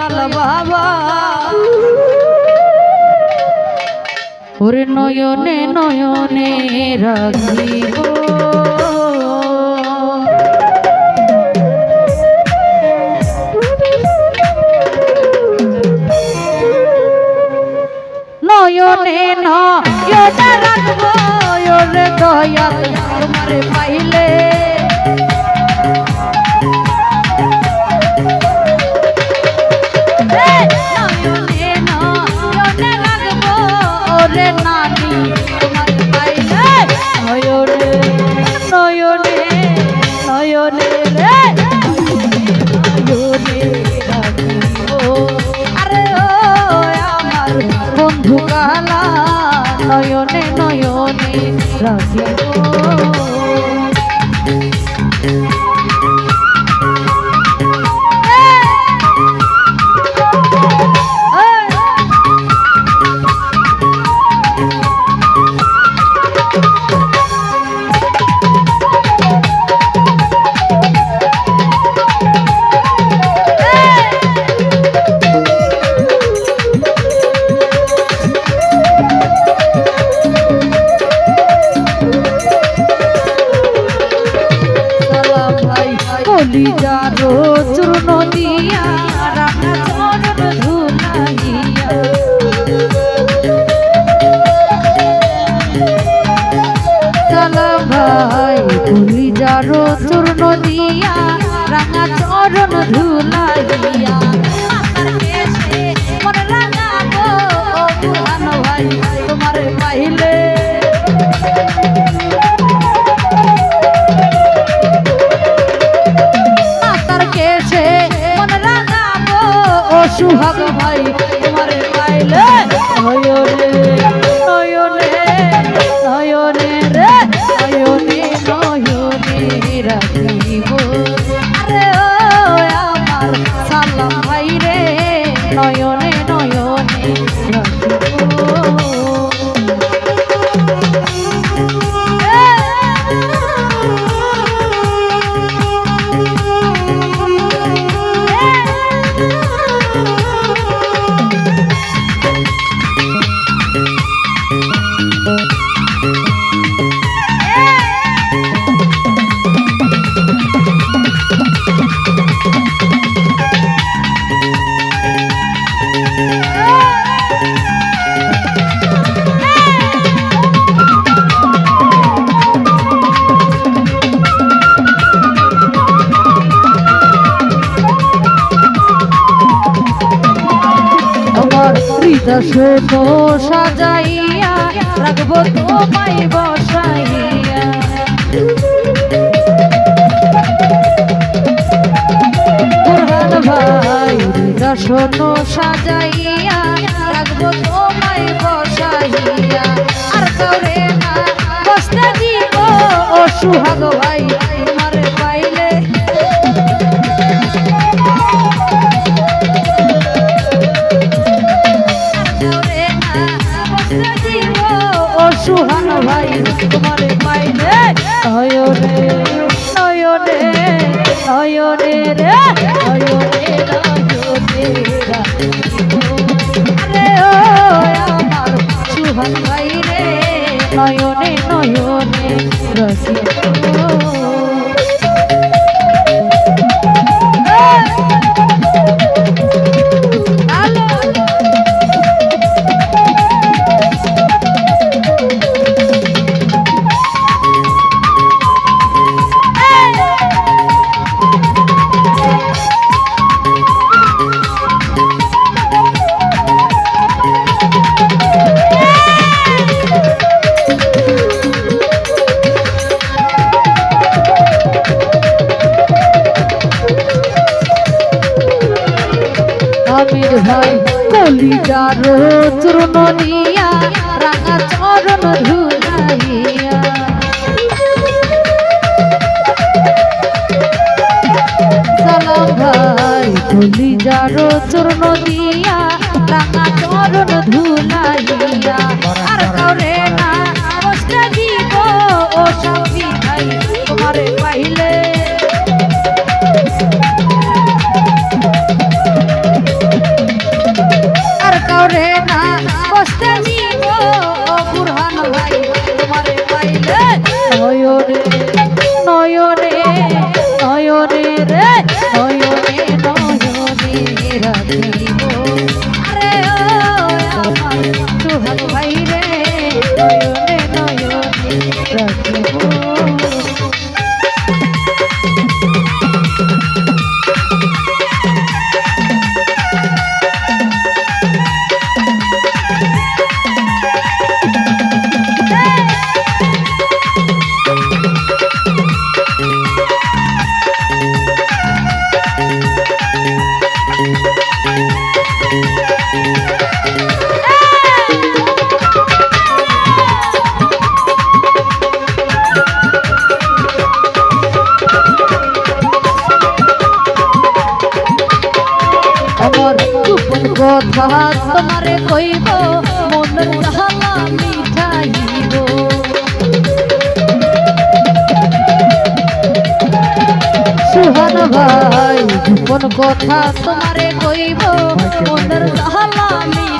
দয়াল বাবা। ওরে নয়নে নয়নে রাখিব নয়নে নয়নে রাখব। ওরে দয়াল তোমারে পাইলে। কলিজারো চূর্ণ দিয়া রাঙা চরণ ধুলাইয়া। সালাম ভাই কলিজারো চূর্ণ দিয়া রাঙা চরণ ধুলাইয়া। তোমারে পাইলে নয়নে শোনো সাজাইয়া রাখব তোমায় বসাইয়া। বুরহান ভাই শোনো সাজাইয়া বসাইয়া। আর কাউরে না বসতে দিব ও সুহাগ নয়নে রে নয়নে নয়নে রাখিব। আরে ও আমার রে নয়নে নয়নে রাখিব কলিজার চূর্ণ নিয়া রাঙা চরণ ধুলাইয়া কথা তোমারে কইব, মনের হালা মিঠাইব সুহান ভাই, কোন কথা তোমারে কইব, মনের হালা মিঠাইব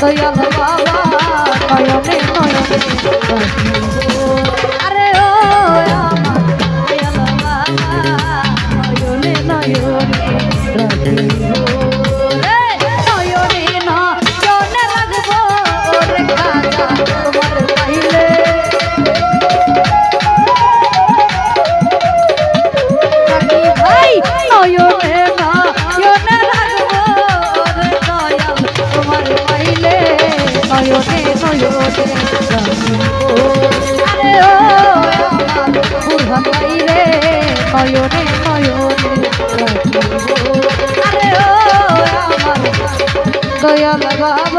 দয়াল বাবা নয়নে নয়নে নয়নে নয়নে আরে দয়াল বাবা